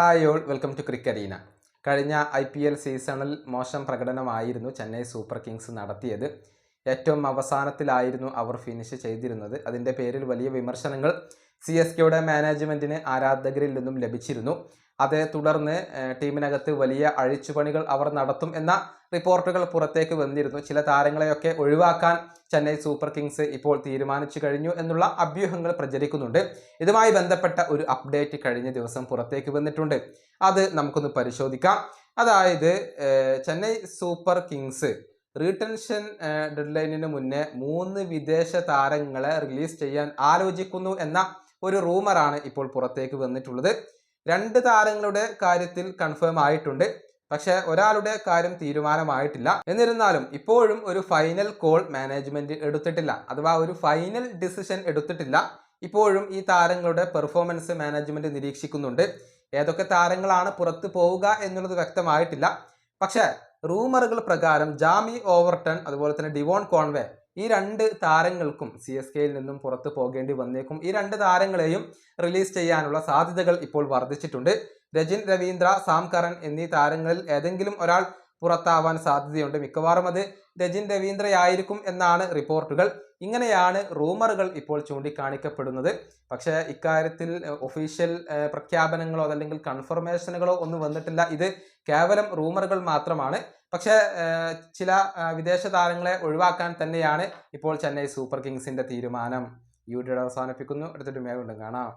Hi all welcome to Crickarena കഴിഞ്ഞ I P L സീസണിൽ മോശം പ്രകടനമായിരുന്നു ചെന്നൈ സൂപ്പർ കിങ്സ് നടത്തിയത്. ഏറ്റവും അവസാനത്തിലായിരുന്നു അവർ ഫിനിഷ് ചെയ്തിരുന്നത്. അതിന്റെ പേരിൽ വലിയ വിമർശനങ്ങൾ സി എസ് കെയുടെ മാനേജ്മെന്റിന് ആരാധകരിൽ നിന്നും ലഭിച്ചിരുന്നു. അതേ തുടർന്ന് ടീമിനകത്ത് വലിയ അഴിച്ചുപണികൾ അവർ നടത്തും എന്ന റിപ്പോർട്ടുകൾ പുറത്തേക്ക് വന്നിരുന്നു. ചില താരങ്ങളെയൊക്കെ ഒഴിവാക്കാൻ ചെന്നൈ സൂപ്പർ കിങ്സ് ഇപ്പോൾ തീരുമാനിച്ചു കഴിഞ്ഞു എന്നുള്ള അഭ്യൂഹങ്ങൾ പ്രചരിക്കുന്നുണ്ട്. ഇതുമായി ബന്ധപ്പെട്ട ഒരു അപ്ഡേറ്റ് കഴിഞ്ഞ ദിവസം പുറത്തേക്ക് വന്നിട്ടുണ്ട്. അത് നമുക്കൊന്ന് പരിശോധിക്കാം. അതായത് ചെന്നൈ സൂപ്പർ കിങ്സ് റീടെൻഷൻ ഡെഡ്ലൈനിന് മുന്നേ മൂന്ന് വിദേശ താരങ്ങളെ റിലീസ് ചെയ്യാൻ ആലോചിക്കുന്നു എന്ന ഒരു റൂമറാണ് ഇപ്പോൾ പുറത്തേക്ക് വന്നിട്ടുള്ളത്. രണ്ട് താരങ്ങളുടെ കാര്യത്തിൽ കൺഫേം ആയിട്ടുണ്ട്. പക്ഷെ ഒരാളുടെ കാര്യം തീരുമാനമായിട്ടില്ല. എന്നിരുന്നാലും ഇപ്പോഴും ഒരു ഫൈനൽ കോൾ മാനേജ്മെന്റ് എടുത്തിട്ടില്ല. അഥവാ ഒരു ഫൈനൽ ഡിസിഷൻ എടുത്തിട്ടില്ല. ഇപ്പോഴും ഈ താരങ്ങളുടെ പെർഫോമൻസ് മാനേജ്മെന്റ് നിരീക്ഷിക്കുന്നുണ്ട്. ഏതൊക്കെ താരങ്ങളാണ് പുറത്തു പോവുക എന്നുള്ളത് വ്യക്തമായിട്ടില്ല. പക്ഷേ റൂമറുകൾ പ്രകാരം ജാമി ഓവർട്ടൺ അതുപോലെ തന്നെ ഡിവോൺ കോൺവേ ഈ രണ്ട് താരങ്ങൾക്കും സി എസ് കെയിൽ നിന്നും പുറത്തു പോകേണ്ടി വന്നേക്കും. ഈ രണ്ട് താരങ്ങളെയും റിലീസ് ചെയ്യാനുള്ള സാധ്യതകൾ ഇപ്പോൾ വർദ്ധിച്ചിട്ടുണ്ട്. രജിൻ രവീന്ദ്ര സാം കരൺ എന്നീ താരങ്ങളിൽ ഏതെങ്കിലും ഒരാൾ പുറത്താവാൻ സാധ്യതയുണ്ട്. മിക്കവാറും അത് രജിൻ രവീന്ദ്രയായിരിക്കും എന്നാണ് റിപ്പോർട്ടുകൾ. ഇങ്ങനെയാണ് റൂമറുകൾ ഇപ്പോൾ ചൂണ്ടിക്കാണിക്കപ്പെടുന്നത്. പക്ഷേ ഇക്കാര്യത്തിൽ ഒഫീഷ്യൽ പ്രഖ്യാപനങ്ങളോ അതല്ലെങ്കിൽ കൺഫർമേഷനുകളോ ഒന്നും വന്നിട്ടില്ല. ഇത് കേവലം റൂമറുകൾ മാത്രമാണ്. പക്ഷേ ചില വിദേശ താരങ്ങളെ ഒഴിവാക്കാൻ തന്നെയാണ് ഇപ്പോൾ ചെന്നൈ സൂപ്പർ കിങ്സിന്റെ തീരുമാനം. ഈ അവസാനിപ്പിക്കുന്നു. അടുത്തൊരു മേഖല കാണാം.